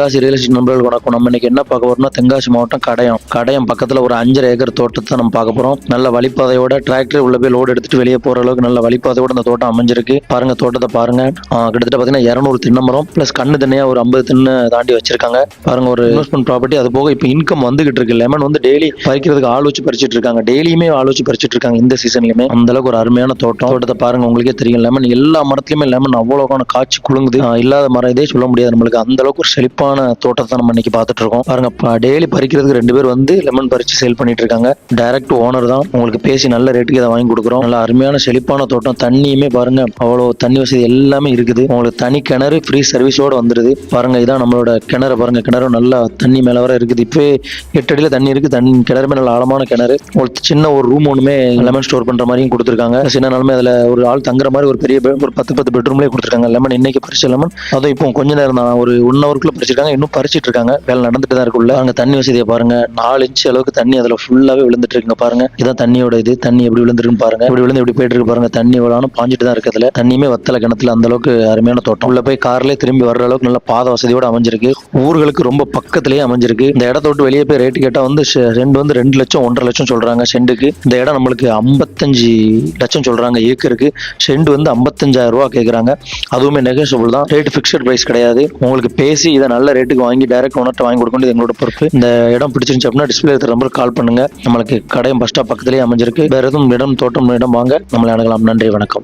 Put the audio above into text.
Tenkasi real estate நண்பர்கள் வணக்கம். நம்ம இன்னைக்கு என்ன பார்க்க போறோம்னா தென்காசி மாவட்டம் கடையம். கடையம் பக்கத்துல ஒரு அஞ்சரை ஏக்கர் தோட்டத்தை நம்ம பார்க்க போறோம். நல்ல வழிப்பாதையோட டிராக்டர் உள்ள போய் லோடு எடுத்துட்டு வெளியே போற அளவுக்கு நல்ல வழிப்பாதையோட இந்த தோட்டம் அமைஞ்சிருக்கு. பாருங்க தோட்டத்தை பாருங்க. கிட்டத்தட்ட பாத்தீங்கன்னா இரநூறு தின்னமரம் பிளஸ் கண்ணு தண்ணியா ஒரு ஐம்பது தின்னு தாண்டி வச்சிருக்காங்க. பாருங்க ஒரு இன்வெஸ்ட்மெண்ட் ப்ராப்பர்ட்டி அது போக இப்போ இன்கம் வந்துகிட்டு இருக்கு. லெமன் வந்து டெய்லி பறிக்கிறதுக்கு ஆள் வச்சு பறிச்சிட்டு இருக்காங்க. டெய்லியுமே ஆள் வச்சு பறிச்சிட்டு இருக்காங்க இந்த சீசன்லயுமே அந்த அளவுக்கு ஒரு அருமையான தோட்டம். தோட்டத்தை பாருங்க உங்களுக்கே தெரியும். லெமன் எல்லா மரத்துலயுமே லெமன் அவ்வளோக்கான காட்சி குலுங்குது. இல்லாத மரம் இதே சொல்ல முடியாது. நம்மளுக்கு அந்த அளவுக்கு ஒரு செழிப்பான தோட்டத்தை நம்ம இன்னைக்கு பார்த்துட்டு இருக்கோம் பாருங்க டெய்லி பறிக்கிறதுக்கு ரெண்டு பேர் வந்து லெமன் பறிச்சு சேல் பண்ணிட்டு இருக்காங்க டைரக்ட் ஓனர் தான். உங்களுக்கு பேசி நல்ல ரேட்டுக்கு இதை வாங்கி கொடுக்குறோம். நல்ல அருமையான செழிப்பான தோட்டம். தண்ணியுமே பாருங்க அவ்வளோ தண்ணி வசதி எல்லாமே இருக்குது. உங்களுக்கு தனி கிணறு ஃப்ரீ சர்வீஸோட வந்துருது. பாருங்க இதான் நம்மளோட கிணறு. பாருங்க கிணறு நல்லா தண்ணி மேல வர இருக்குது. இப்போ எட்டு அடியில் தண்ணி இருக்கு. தண்ணி கிணறுமே நல்ல ஆழமான கிணறு. ஒரு சின்ன ஒரு ரூம் ஒண்ணுமே லெமன் ஸ்டோர் பண்ற மாதிரியும் கொடுத்துருக்காங்க. சின்ன நாளுமே அதுல ஒரு ஆள் தங்குற மாதிரி ஒரு பெரிய ஒரு பத்து பத்து பெட்ரூம்லேயே கொடுத்துருக்காங்க. லெமன் இன்னைக்கு பறிச்ச லெமன் அதுவும் இப்போ கொஞ்ச நேரம் தான். ஒரு ஒன் ஹவருக்குள்ள பறிச்சிருக்காங்க. இன்னும் பறிச்சிட்டு இருக்காங்க. வேலை நடந்துட்டு தான் இருக்குள்ள அங்க தண்ணி வசதியை பாருங்க. நாலு இன்ச்சு அளவுக்கு தண்ணி அதுல ஃபுல்லாவே விழுந்துட்டு இருக்குங்க பாருங்க. இதான் தண்ணியோட இது. தண்ணி எப்படி விழுந்துருக்குன்னு பாருங்க. இப்படி விழுந்து எப்படி போயிட்டு இருக்கு பாருங்க. தண்ணி விழானும் பாஞ்சிட்டு தான் இருக்கிறதுல தண்ணியுமே வத்தல கிணத்துல அந்த அளவுக்கு அருமையான தோட்டம். உள்ள போய் கார்லயே திரும்பி வர்ற அளவுக்கு நல்ல பாத வசதியோட அமைஞ்சிருக்கு. ஊர்களுக்கு ரொம்ப பக்கத்துலேயே அமைஞ்சிருக்கு. இந்த இடத்த விட்டு வெளியே போய் ரேட்டு கேட்டா வந்து ரெண்டு வந்து ரெண்டு லட்சம் ஒன்றரை லட்சம் சொல்றாங்க செண்டுக்கு. இந்த இடம் நம்மளுக்கு ஐம்பத்தஞ்சு லட்சம் சொல்றாங்க ஏக்கருக்கு. செண்டு வந்து ஐம்பத்தஞ்சாயிரம் ரூபா கேட்குறாங்க அதுவுமே நெகோஷியபிள் தான். ரேட் ஃபிக்ஸட் பிரைஸ் கிடையாது. உங்களுக்கு பேசி இதை நல்ல ரேட்டுக்கு வாங்கி டைரக்ட் ஓனர்ட்ட வாங்கி கொடுக்க வேண்டியது எங்களோட பொறுப்பு. இந்த இடம் பிடிச்சிருந்துச்சு அப்படின்னா டிஸ்பிளே இருக்கிற கால் பண்ணுங்க. நம்மளுக்கு கடையும் பஸ் ஸ்டாப் பக்கத்துலேயே அமைஞ்சிருக்கு. வேற எதுவும் இடம் தோட்டம் இடம் வாங்க நம்மளை அணுகலாம். நன்றி வணக்கம்.